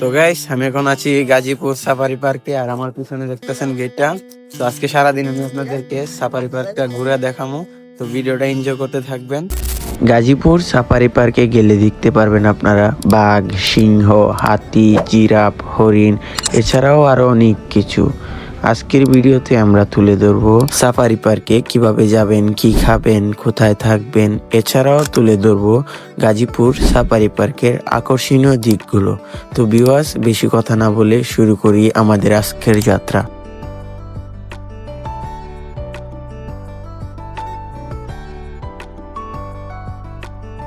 তো গাইস আমি এখন আছি গাজীপুর সাফারি পার্কে আর আমার পিছনে দেখতেছেন গেটটা তো আজকে সারাদিন আমি আপনাদেরকে সাফারি পার্কটা ঘুরে দেখামো। তো ভিডিওটা এনজয় করতে থাকবেন। গাজীপুর সাফারি পার্কে গেলে দেখতে পারবেন আপনারা বাঘ, সিংহ, হাতি, জিরাফ, হরিণ, এছাড়াও আরও অনেক কিছু। আজকের ভিডিওতে আমরা তুলে ধরবো সাফারি পার্কে কীভাবে যাবেন, কি খাবেন, কোথায় থাকবেন। এছাড়াও তুলে ধরবো গাজীপুর সাফারি পার্কের আকর্ষণীয় দিকগুলো। তো বিওয়াস বেশি কথা না বলে শুরু করি আমাদের আজকের যাত্রা।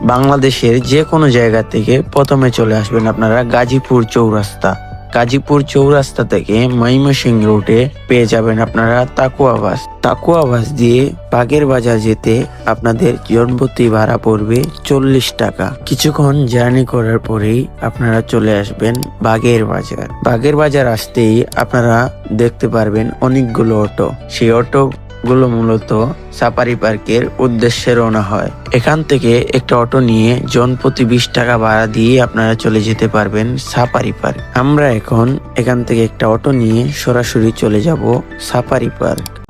বাংলাদেশের যে কোনো জায়গা থেকে প্রথমে চলে আসবেন আপনারা গাজীপুর চৌরাস্তা। গাজীপুর চৌরাস্তা থেকে ময়মনসিং রুটে পেয়ে যাবেন আপনারা তাকুয়া বাস দিয়ে বাগের বাজার যেতে আপনাদের জনপ্রতি ভাড়া পড়বে চল্লিশ টাকা। কিছুক্ষণ জার্নি করার পরেই আপনারা চলে আসবেন বাগের বাজার। বাগের বাজার আসতেই আপনারা দেখতে পারবেন অনেকগুলো অটো। সেই অটো গুলো মূলত সাফারি পার্কের উদ্দেশ্যে রওনা হয়। এখান থেকে একটা অটো নিয়ে জন প্রতি বিশ টাকা ভাড়া দিয়ে আপনারা চলে যেতে পারবেন সাফারি পার্ক। আমরা এখন এখান থেকে একটা অটো নিয়ে সরাসরি চলে যাব সাফারি পার্ক।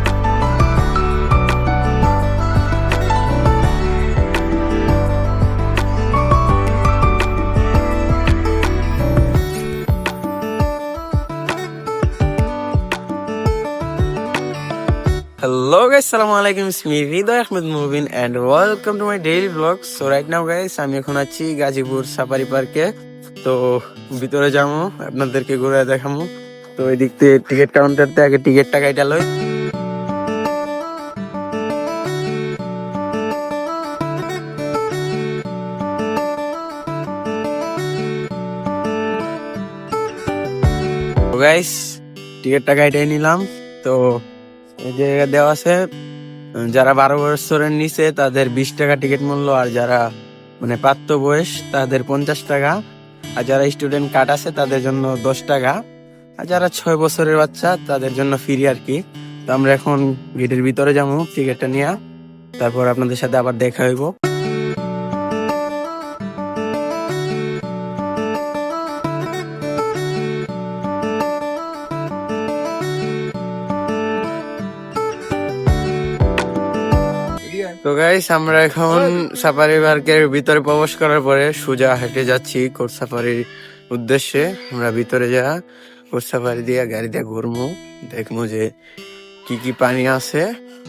Hello guys, সালামু আলাইকুম ইসমি Hridoy Ahmed Mubin and welcome to my daily blog so right now guys আমি এখন আছি গাজীপুর সাফারি পার্কে তো ভিতরে যাব আপনাদেরকে ঘুরে দেখাবো। তো এই দিক থেকে টিকিট কাউন্টারতে আগে টিকিটটা কাইটা লই। গাইস টিকিটটা কাইটাই নিলাম। তো এই দেওয়া আছে যারা বারো বছরের নিচে, তাদের বিশ টাকা টিকিট মূল্য, আর যারা মানে প্রাপ্ত বয়স, তাদের পঞ্চাশ টাকা। আর যারা স্টুডেন্ট কার্ড আছে, তাদের জন্য দশ টাকা। আর যারা ছয় বছরের বাচ্চা, তাদের জন্য ফ্রি আর কি। তো আমরা এখন গেটের ভিতরে যাব টিকিটটা নিয়ে। তারপর আপনাদের সাথে আবার দেখা হইব। গাইস আমরা এখন সাফারি পার্কের ভিতরে প্রবেশ করার পরে সোজা হেঁটে যাচ্ছি কোট সাফারির উদ্দেশ্যে। আমরা ভিতরে যা কোট সাফারি দিয়ে গাড়ি দিয়ে ঘুরবো দেখব যে কি কি পানি আছে।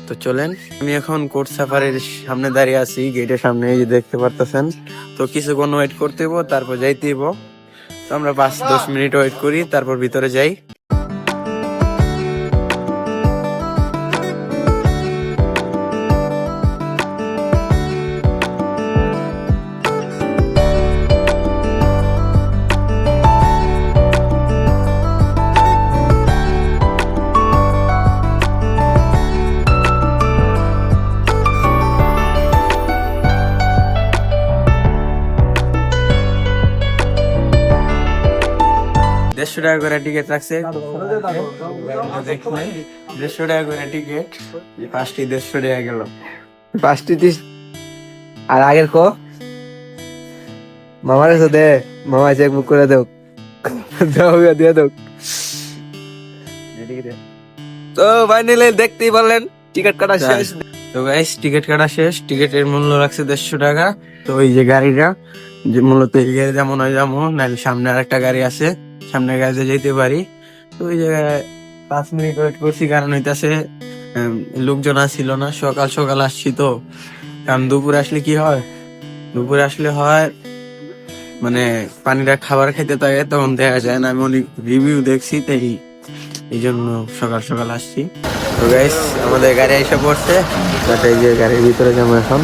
তো চলেন, আমি এখন কোট সাফারির সামনে দাঁড়িয়ে আছি গেটের সামনে, এই যে দেখতে পারতেছেন। তো কিছুক্ষণ ওয়েট করতে হইব, তারপর যাইতে হইব। তো আমরা পাঁচ দশ মিনিট ওয়েট করি, তারপর ভিতরে যাই। দেড়শো টাকা করে টিকিট রাখছে। দেড়শো টাকা করে টিকিট পাঁচটি দেড়শো টাকা গেল। পাঁচটি আর আগের কো? মামার কাছে দে মামা চেক বুক করে দেও দাও গো, দিয়ে দাও তো ফাইনালি দেখতেই পারলেন টিকিট কাটা শেষ। তো গাইস টিকিট কাটা শেষ টিকিটের মূল্য রাখছে দেড়শো টাকা। তো ওই যে গাড়িটা যে মূলত এই গাড়ি যেমন হয় যেমন নাহলে সামনে আর একটা গাড়ি আছে। সামনের গাড়িতে যেতে পারি। তো ওই জায়গায় পাঁচ মিনিট ওয়েট করছি, কারণ হইতাছে লোকজন আসছিল না। সকাল সকাল আসছি তো। কারণ দুপুরে আসলে কি হয়? দুপুরে আসলে হয় মানে পানিটা খাবার খেতে থাকে, তখন দেখা যায় না। আমি অনেক রিভিউ দেখছি, তাই এই জন্য সকাল সকাল আসছি। তো গাইস আমাদের গাড়ি এসে পড়ছে। এই যে গাড়ির ভিতরে যাব এখন।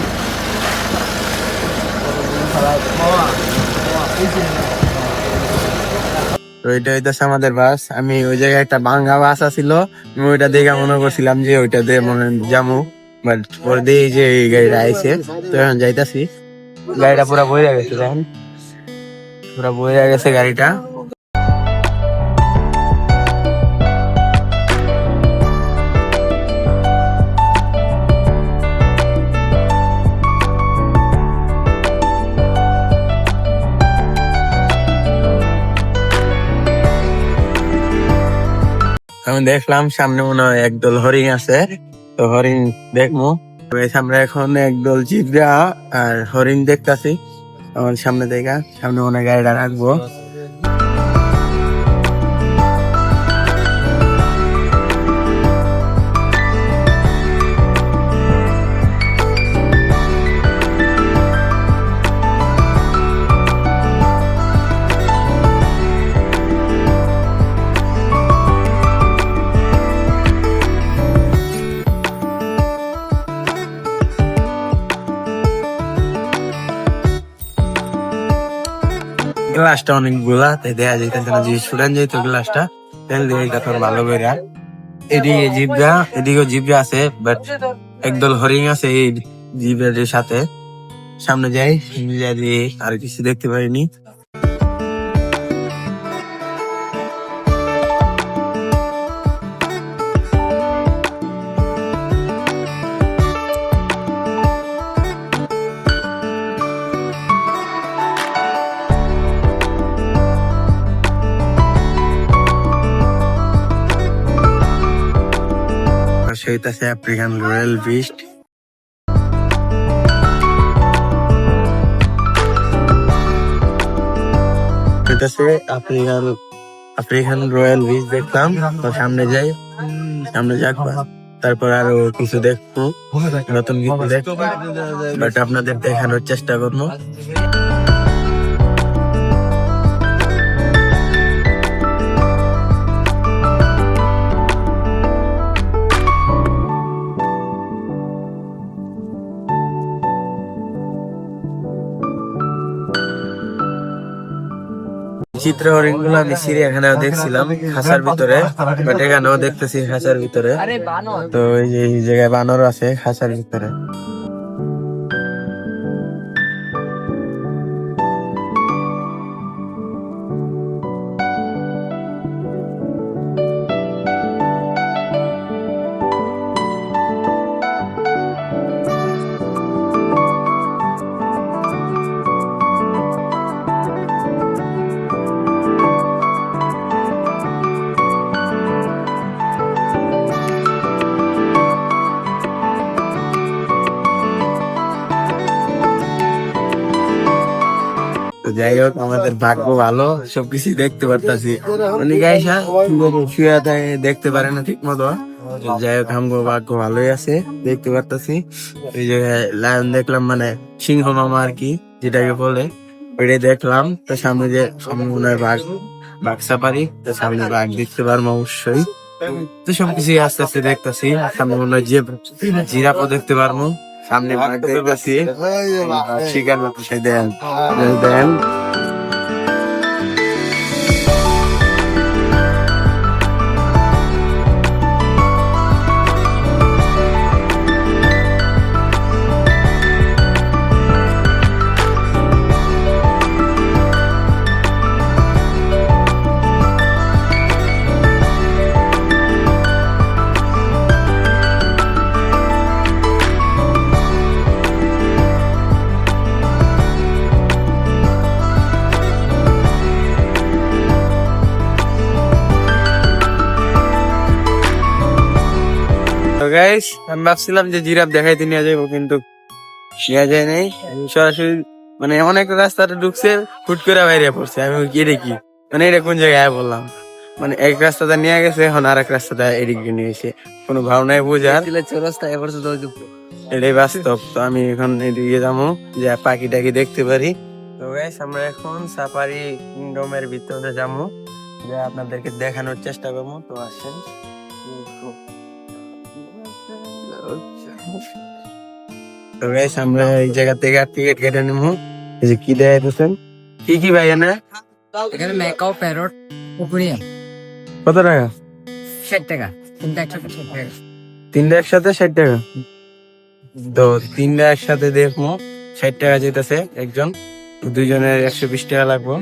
এটা হইতেছে আমাদের বাস। আমি ওই জায়গায় একটা বাঙ্গা বাস আছিল, আমি ওইটা দেখে মনে করছিলাম যে ওইটা দিয়ে মনে জামু বাট পরে দিয়ে যে এই গাড়িটা আইছে। তো এখন যাইতাছি। গাড়িটা পুরা বইরা গেছে দেখেন। পুরা বইরা গেছে গাড়িটা। আমি দেখলাম সামনে মনে হয় একদল হরিণ আছে। তো হরিণ দেখব। সামনে এখন একদল জিবরা আর হরিণ দেখতেছি। আমার সামনে দেখা, সামনে মনে হয় গাড়িটা রাখব। গ্লাসটা অনেকগুলা তাই দেয়া যাইতেছে না যে স্টুডেন্ট যাইতো গ্লাসটা তেল দিয়ে তোর ভালো করে এদিকে জিবরা, এদিকেও জিবরা আছে বাট একদল হরিং আছে এই জিবরাদের সাথে। সামনে যাই যাই আর কিছু দেখতে পারিনি। হইতাছে আফ্রিকান রয়্যাল বিস্ট হইতাছে আফ্রিকান আফ্রিকান রয়্যাল বিচ দেখলাম। তো সামনে যাই। সামনে যাক তারপর আরও কিছু দেখব। নতুন কিছু দেখব। বাট আপনাদের দেখানোর চেষ্টা করব। চিত্র হরিণগুলো আমি চিড়িয়াখানাও দেখছিলাম খাঁচার ভিতরে বাট এখানেও দেখতেছি খাঁচার ভিতরে। তো এই জায়গায় বানর আছে খাঁচার ভিতরে। তো যাই হোক, আমাদের ভাগ্য ভালো সবকিছু দেখতে পারতাছি। অনেক আইসা শুয়ে থাকে দেখতে পারে না ঠিক মতো যাই হোক, আমগো ভাগ্য ভালোই আছে, দেখতে পারতাছি। এই জায়গায় লায়ন দেখলাম মানে সিংহ মামা আর কি, যেটাকে বলে ওইটাই দেখলাম। তো সামনে যে সামনে মনে হয় বাঘ বাঘ সাপারি তো সামনে বাঘ দেখতে পারব অবশ্যই। তো সবকিছু আস্তে আস্তে দেখতাছি, সামনে মনে হয় যে জিরাপও দেখতে পারব। সামনে মাঠ দেখতেছি শিকার বাতাসে দেন। দেন। গাইস আমি ভাবছিলাম যে জিরাফ দেখাইতে নিয়ে যাব কিন্তু নিয়ে যায় নাই। আমি সরাসরি মানে এমন একটা রাস্তাটা ঢুকছে ফুট করে বাইরে পড়ছে। আমি কি এটা কি? মানে এটা কোন জায়গায় বললাম। মানে এক রাস্তাটা নিয়ে গেছে এখন আর এক রাস্তাটা এদিকে নিয়ে এসে। কোনো ভাবনায় বোঝার চৌরাস্তা এবার এটাই বাস্তব। তো আমি এখন এদিকে যাব যে পাখি টাকি দেখতে পারি। তো গাইস আমরা এখন সাফারি কিংডমের ভিতরে যাব। যে আপনাদেরকে দেখানোর চেষ্টা করব। তো আসেন তো গাইস আমরা এই জায়গা থেকে টিকিট কেটে নেব। এই যে কি দেখাইতেছেন কি কি ভাই এনে? এখানে ম্যাকাও প্যারট পুকুরিয়া কত টাকা? ষাট টাকা। তিনটা একসাথে ষাট টাকা। তিনটা একসাথে ষাট টাকা? তো তিনটা একসাথে দেখব। ষাট টাকা যেতেছে একজন। দুইজনের একশো বিশ টাকা লাগবো।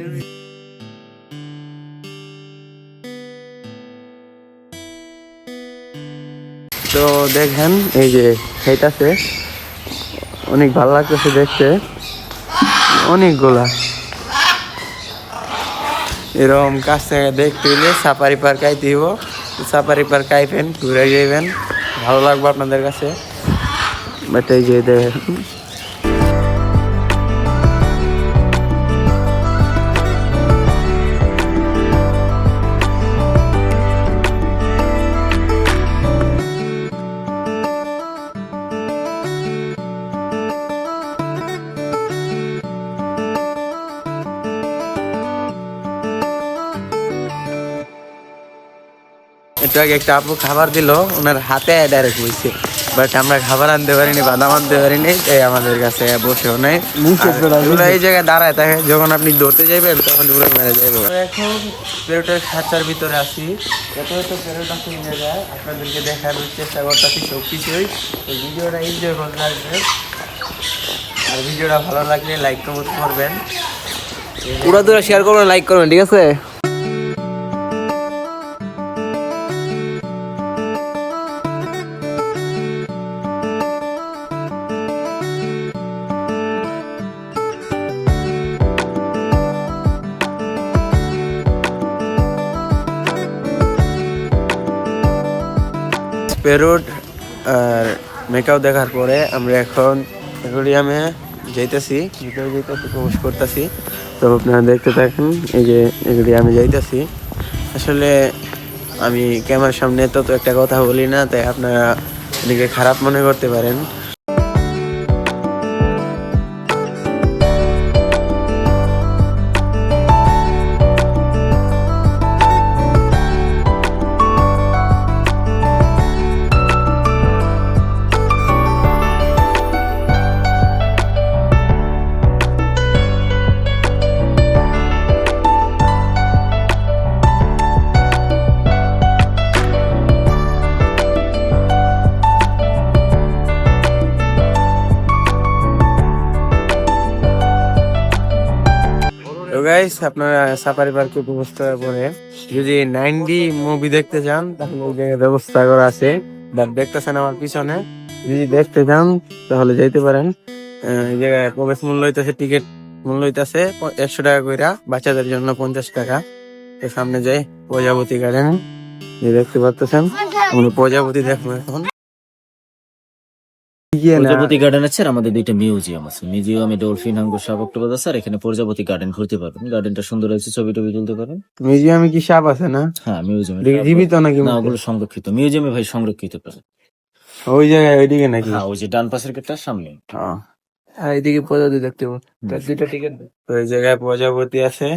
তো দেখেন, এই যে খাইতাছে। অনেক ভালো লাগতেছে দেখতে। অনেকগুলা। এরকম কাছ থেকে দেখতে হইলে সাফারি পার্ক আইতে হইব। সাফারি পার্ক আইবেন, ঘুরে যাইবেন। ভালো লাগবে আপনাদের কাছে। বাট এই যে দেখেন একটু আগে একটা আপু খাবার দিল ওনার হাতে ডাইরেক্ট বইছে বাট আমরা খাবার আনতে পারিনি বাদাম আনতে পারিনি তাই আমাদের কাছে বসেও নাই। এই জায়গায় দাঁড়ায় থাকে যখন আপনি ধরতে যাবেন তখন পুরো মেরে যাবে এখন পেরোটের খাঁচার ভিতরে আসি যত যত পেরোট আছে এই জায়গায় আপনাদেরকে দেখানোর চেষ্টা করতেছি সব কিছুই ভিডিওটা এনজয় করতে রাখবেন আর ভিডিওটা ভালো লাগলে লাইক কমেন্ট করবেন। পুরো দূরে শেয়ার করবেন লাইক করবেন ঠিক আছে? পেরোড আর মেকআপ দেখার পরে আমরা এখন অ্যাকোরিয়ামে যাইতেছি, ভিতরে যাইতেছি, প্রবেশ করতেছি। তো আপনারা দেখতে থাকেন, এই যে অ্যাকোরিয়ামে যাইতেছি। আসলে আমি ক্যামেরার সামনে তো একটা কথা বলি না, তাই আপনারা এদিকে খারাপ মনে করতে পারেন। আপনারা সাফারি পার্কে উপভোগ করার পরে যদি নাইনডি মুভি দেখতে চান, তাহলে ব্যবস্থা করা আছে। দেখতেছেন আমার পিছনে। যদি দেখতে চান, তাহলে যাইতে পারেন। এই জায়গায় প্রবেশ মূল্য হইতেছে টিকিট মূল্য হইতেছে একশো টাকা কইরা, বাচ্চাদের জন্য পঞ্চাশ টাকা। সামনে যাই, প্রজাপতি গার্ডেন দেখতে আমরা প্রজাপতি দেখব এখন। প্রজাপতি গার্ডেন আছে আর আমাদের দুইটা মিউজিয়াম আছে। মিউজিয়ামে ডলফিন হাঙ্গুর সাপ অক্টোপাস আছে আর এখানে প্রজাপতি গার্ডেন ঘুরতে পারবেন। গার্ডেনটা সুন্দর আছে ছবি টবি তুলতে পারেন মিউজিয়ামে কি সাপ আছে না? হ্যাঁ মিউজিয়ামে জীবিত নাকি না ওগুলো সংরক্ষিত। মিউজিয়ামে ভাই সংরক্ষিত প্রায়। ওই জায়গায় ওইদিকে নাকি? হ্যাঁ ওই যে ডান পাশের গেটটার সামনে। হ্যাঁ। হ্যাঁ এইদিকে প্রজাপতি দেখতে দুইটা টিকিট এই জায়গায় প্রজাপতি আছে।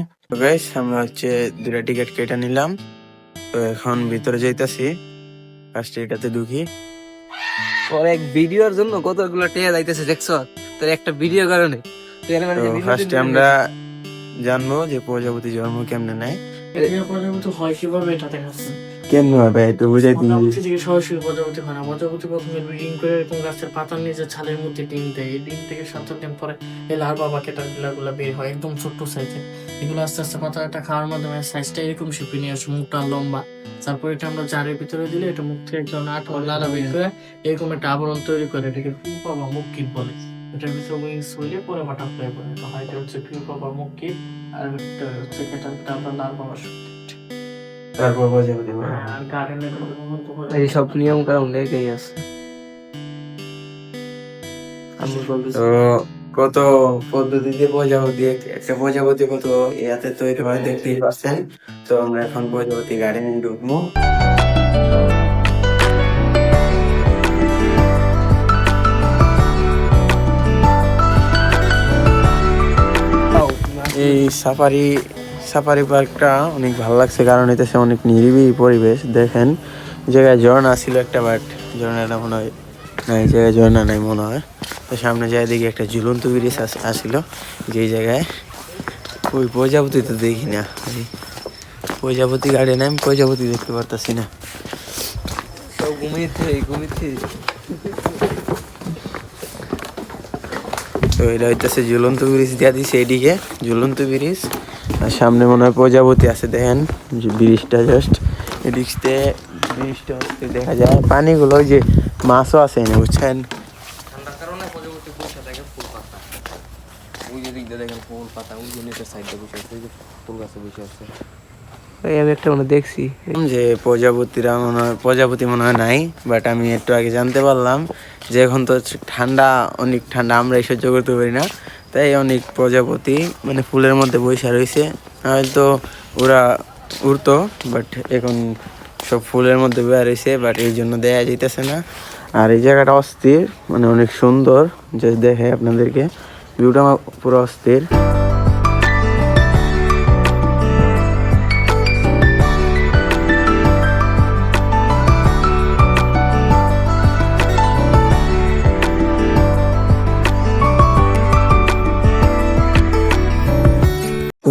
গাইস আমরা হচ্ছে দুটা টিকিট কেটে নিলাম। তো এখন ভিতরে যাইতাছি। ফার্স্ট এটাতে ঢুকি। ওর এক ভিডিওর জন্য কতগুলো টেয়া যাইতেছে দেখছ? তোর একটা ভিডিও কারণে। এর মানে তো ফার্স্টে আমরা জানব যে প্রজাপতি জন্ম কেমনে নেয়। প্রজাপতি হয়? কীভাবে এটা দেখাচ্ছে? কেমনে হবে একটু বুঝাই দিন। থেকে সরাসরি প্রজাপতি হয় না। প্রজাপতি প্রথমে ব্রিডিং করে এরকম গাছের পাতার নিচে ছালের মধ্যে ডিম দেয়। এই ডিম থেকে সাত দিন পরে এই লার্ভা বা গুলো বের হয় একদম ছোট্ট সাইজে এগুলো আস্তে আস্তে পাতাটা খাওয়ার মাধ্যমে সাইজটা এরকম শিপে নিয়ে আসে মুখটা লম্বা। তারপর এটা আমরা জারের ভিতরে দিলে এটা মুখ থেকে একদম আট লালা বের করে এরকম একটা আবরণ তৈরি করে এটাকে পিউপা বা মুখ কিট বলে। এটার ভিতরে উইংস হইলে পরে বাটারফ্লাই বলে তো হয় এটা হচ্ছে পিউপা বা মুখ কিট আর একটা হচ্ছে কেটারপিলার বা লার্ভা বা তারপর প্রজাপতি বলে। আর গার্ডেনের এই সব নিয়ম কারণ লেগেই আছে। আমি বলতেছি কত পদ্ধতিতে প্রজাপতি, একটা প্রজাপতি কত ইয়াতে তৈরি হয় দেখতেই পাচ্ছেন। তো আমরা এখন প্রজাপতি গার্ডেনে ঢুকবো। এই সাফারি সাফারি পার্কটা অনেক ভালো লাগছে কারণ এতে অনেক নিরিবিলি পরিবেশ, দেখেন। জায়গায় ঝর্ণা ছিল একটা বাট, ঝর্ণাটা মনে হয় না এই জায়গায় ঝর্ণা নাই মনে হয়। তো সামনে যায় দেখি একটা ঝুলন্ত ব্রিজ আসছিল যেই জায়গায় ওই প্রজাপতি তো দেখি না। ওই প্রজাপতি গার্ডেনে আমি প্রজাপতি দেখতে পারতাছি না। ঘুমিয়েছে ঘুমিয়েছে তো এটা হইতেছে ঝুলন্ত ব্রিজ দিয়া দিছে এদিকে ঝুলন্ত ব্রিজ। আর সামনে মনে হয় প্রজাপতি আছে দেখেন। ব্রিজটা জাস্ট এদিকে ব্রিজটা দেখা যায়। পানিগুলো ওই যে মাছও আছে এনে বুঝছেন? ঠান্ডার কারণে প্রজাপতি বসে থাকে ফুল পাতা। ওই যে দিক দেখেন ফুল পাতা ওই যে নিচের সাইডে বসে আছে ওই যে ফুল গাছে বসে আছে। আমি একটা মনে দেখছি। যে প্রজাপতিরা মনে হয় প্রজাপতি মনে হয় নাই বাট আমি একটু আগে জানতে পারলাম যে এখন তো ঠান্ডা অনেক ঠান্ডা আমরা এই সহ্য করতে পারি না। তাই অনেক প্রজাপতি মানে ফুলের মধ্যে বৈশা রয়েছে। হয়তো ওরা উড়তো বাট এখন সব ফুলের মধ্যে বের হয়েছে বাট এই জন্য দেয়া যাইতেছে না। আর এই জায়গাটা অস্থির মানে অনেক সুন্দর, যে দেখে আপনাদেরকে। ভিউটা আমার পুরো অস্থির।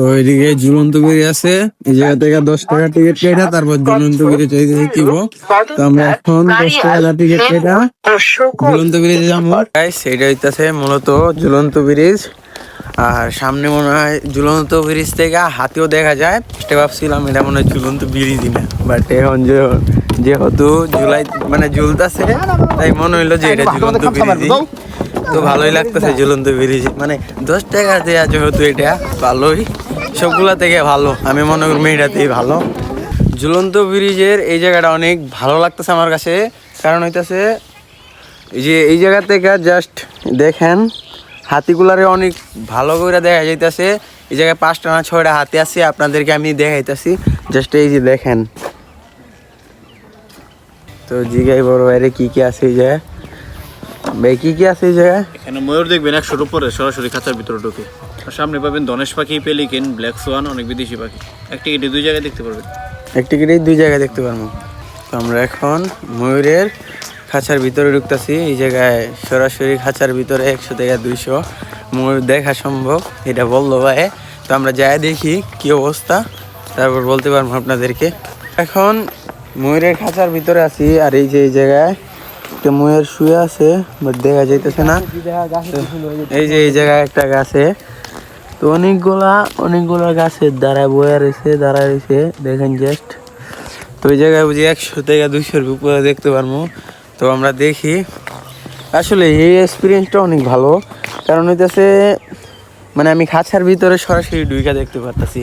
ওইদিকে ঝুলন্ত বিড়ি আছে। এই জায়গা থেকে দশ টাকা টিকিট কেটে তারপর ঝুলন্ত বিড়ি চাইতে দিব তো আমরা এখন দশ টাকা টিকিট কেটে ঝুলন্ত ব্রিজে যাব। সেইটা হইতাছে মূলত ঝুলন্ত ব্রিজ আর সামনে মনে হয় ঝুলন্ত ব্রিজ থেকে হাতিও দেখা যায়। সেটা ভাবছিলাম এটা মনে হয় ঝুলন্ত ব্রিজই না বাট এখন যে যেহেতু জুলাই মানে ঝুলতাছে তাই মনে হইল যে এটা ঝুলন্ত ব্রিজই তো ভালোই লাগতেছে ঝুলন্ত ব্রিজ মানে দশ টাকা দেওয়া যেহেতু এটা ভালোই। সবগুলা থেকে ভালো। আমি মনে করি মেয়েটাতেই ভালো। ঝুলন্ত ব্রিজের এই জায়গাটা অনেক ভালো লাগতেছে আমার কাছে। কারণ হইতাছে, এই যে এই জায়গা থেকে জাস্ট দেখেন, হাতিগুলারে অনেক ভালো করে দেখা যাইতেছে। এই জায়গায় পাঁচটা না ছয়টা হাতি আছে, আপনাদেরকে আমি দেখাইতেছি। জাস্ট এই যে দেখেন। তো জিগাই বড় বাইরে কি কি আছে এই জায়গায় ভাই, কি কি আছে এই জায়গায়? এখানে ময়ূর দেখবেন একশোর উপরে সরাসরি খাঁচার ভিতরে ঢুকে। সামনে পাবেন ধনেশ পাখি পেলিকেন ব্ল্যাক সোয়ান অনেক বিদেশি পাখি। এক টিকিটে দুই জায়গায় দেখতে পারবেন। এক টিকিটেই দুই জায়গায় দেখতে পারব। তো আমরা এখন ময়ূরের খাঁচার ভিতরে ঢুকতেছি। এই জায়গায় সরাসরি খাঁচার ভিতরে একশো থেকে দুইশো ময়ূর দেখা সম্ভব, এটা বলল ভাই। তো আমরা যাই দেখি কি অবস্থা, তারপর বলতে পারব আপনাদেরকে। এখন ময়ূরের খাঁচার ভিতরে আছি, আর এই যে এই জায়গায় একটা ময়ূর শুয়ে আছে বাট দেখা যাইতেছে না। এই যে এই জায়গায় একটা গাছে তো অনেকগুলা অনেকগুলা গাছের দ্বারা বয়ে রয়েছে দাঁড়ায় রয়েছে, দেখেন জাস্ট তো ওই জায়গায় বুঝি একশো থেকে দুইশোর উপরে দেখতে পারব। তো আমরা দেখি। আসলে এই এক্সপিরিয়েন্সটা অনেক ভালো। কারণ হইতেছে মানে আমি খাঁচার ভিতরে সরাসরি ডুইকা দেখতে পারতাছি।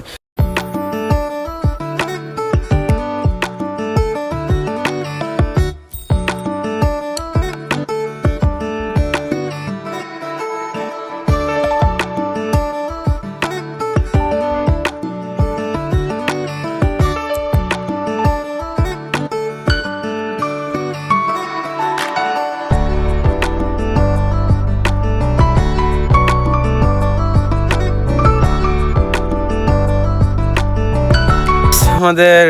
আমাদের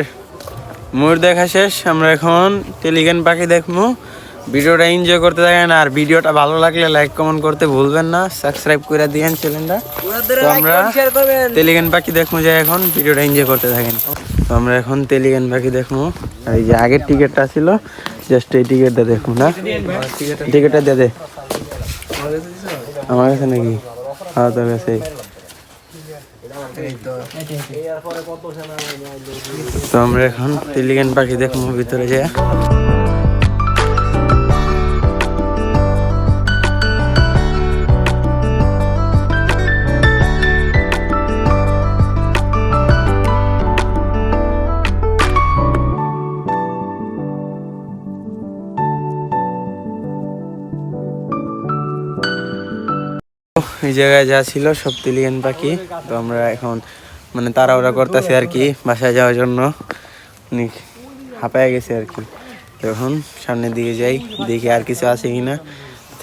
ময়ূর দেখা শেষ। আমরা এখন টেলিগান পাখি দেখব। ভিডিওটা এনজয় করতে থাকেন আর ভিডিওটা ভালো লাগলে লাইক কমেন্ট করতে ভুলবেন না। সাবস্ক্রাইব করে দিয়েন চ্যানেলটা তো আমরা তেলিগান পাখি দেখব যে এখন ভিডিওটা এনজয় করতে থাকেন। তো আমরা এখন তেলিগান পাখি দেখব। আর এই যে আগের টিকিটটা ছিল জাস্ট এই টিকিটটা দেখব না। টিকিটটা দে দে। আমার কাছে নাকি? হ্যাঁ তোর কাছে তো আমরা এখন তেলিগান পাখি দেখব ভিতরে যে এই জায়গায় যা ছিল সব তেলিয়ান পাখি। তো আমরা এখন মানে তারা ওরা করতেছে আর কি বাসায় যাওয়ার জন্য। হাঁপায় গেছে আর কি। তো এখন সামনের দিকে যাই দেখি আর কিছু আছে কিনা।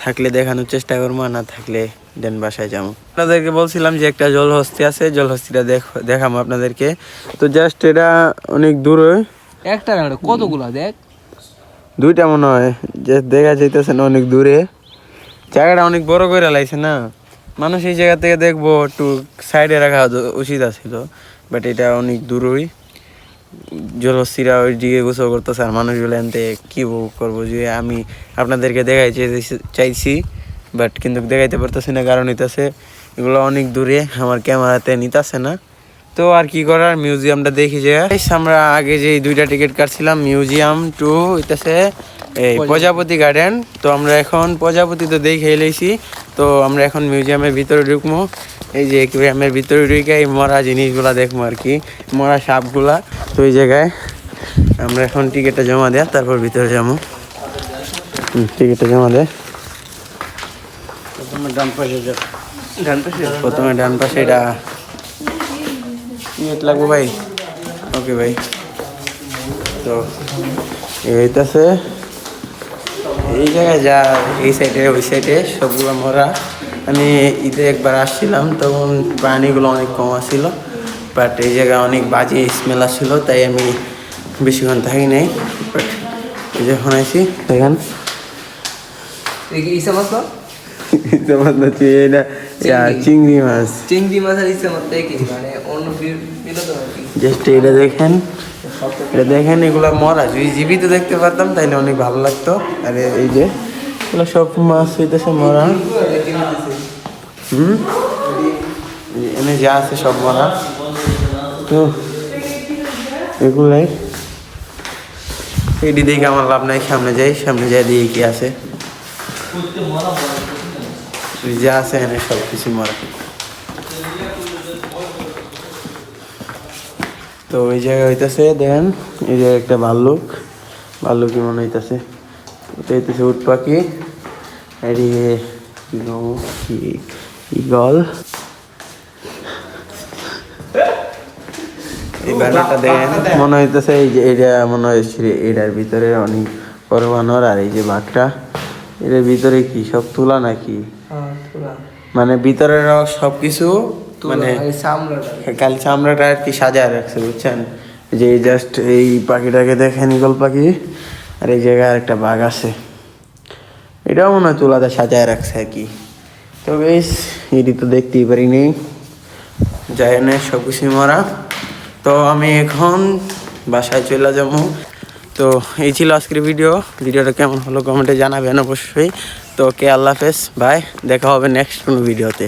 থাকলে দেখানোর চেষ্টা করব না থাকলে দেন বাসায় যাব। আপনাদেরকে বলছিলাম যে একটা জলহস্তি আছে জলহস্তিটা দেখ দেখাবো আপনাদেরকে। তো জাস্ট এটা অনেক দূরে। একটা না কতগুলা দেখ? দুইটা মনে হয়। যে দেখা যাইতেছে না অনেক দূরে। জায়গাটা অনেক বড় করে লাইছে না। মানুষ এই জায়গা থেকে দেখব একটু সাইডে রাখা উচিত আছিল বাট এটা অনেক দূরই। জলস্থিরা ওই দিকে গোসল করতেছে আর মানুষগুলো এনতে কি করব যে আমি আপনাদেরকে দেখাই চাইছি- বাট কিন্তু দেখাইতে পারতেছি না কারণ হইতাছে এগুলো অনেক দূরে আমার ক্যামেরাতে নিতেছে না। তো আর কি করার মিউজিয়ামটা দেখি যে। আমরা আগে যে দুইটা টিকিট কাটছিলাম মিউজিয়াম টু হইতেছে এই প্রজাপতি। গার্ডেন তো আমরা এখন প্রজাপতি তো দেখে এলেছি তো আমরা এখন মিউজিয়ামের ভিতরে ঢুকবো। এই যে অ্যাকুরিয়ামের ভিতরে ঢুকে এই মরা জিনিসগুলা দেখব আর কি। মরা সাপগুলা তো এই জায়গায়। আমরা এখন টিকিটটা জমা দেয় তারপর ভিতরে যাব। টিকিটটা জমা দেয়। ডান পাশে প্রথমে ডান পাশে এটা। টিকিট লাগবো ভাই? ওকে ভাই। তো এইটাছে এই জায়গায় যা এই সাইডে ওই সাইডে সবগুলো মরা। আমি ঈদে একবার আসছিলাম তখন প্রাণীগুলো অনেক কম আসছিল বাট এই জায়গায় অনেক বাজে স্মেল আসছিল তাই আমি বেশিক্ষণ থাকি নাই বাট এই যখন আইছি দেখেন। ইসা মাছ এটা চিংড়ি মাছ চিংড়ি মাছ। আর ইসা মাছ মানে অন্য জাস্ট এটা দেখেন। এটা দেখেন, এগুলো মরা। যদি জীবিত দেখতে পারতাম তাহলে অনেক ভালো লাগতো। আর এই যে, এগুলো সব মাছ হইতেছে মরা। হুম? এনে যা আছে সব মরা। তো, এগুলাই। এটি দেখে আমার লাভ নাই, সামনে যাই সামনে যাই দিয়ে কি আছে। যা আছে এনে সব কিছু মরা। তো ওই জায়গায় হইতেছে দেখেন এই যে একটা ভাল্লুক। ভাল্লুকই মনে হইতাছে। হইতেছে উট পাখি। এদিকে ইগল এই ব্যানারটা দেখেন মনে হইতেছে এই যে এটা মনে হয়েছে এটার ভিতরে অনেক বড় বানর আর এই যে বাঘটা। এটার ভিতরে কি সব তুলা নাকি? হ্যাঁ মানে ভিতরের সব কিছু মানে কাল চামড়াটা আর কি সাজায় রাখছে বুঝছেন? যে জাস্ট এই পাখিটাকে দেখেন ইগল পাখি আর এই জায়গায় একটা বাঘ আছে। এটাও মনে হয় তুলাতে সাজায় রাখছে আর কি। তো বেশ এটি তো দেখতেই পারিনি যাই না সব কিছু মরা। তো আমি এখন বাসায় চলে যাব। তো এই ছিল আজকের ভিডিও। ভিডিওটা কেমন হলো কমেন্টে জানাবেন অবশ্যই। তো কে আল্লাহ হাফেজ। বাই দেখা হবে নেক্সট কোনো ভিডিওতে।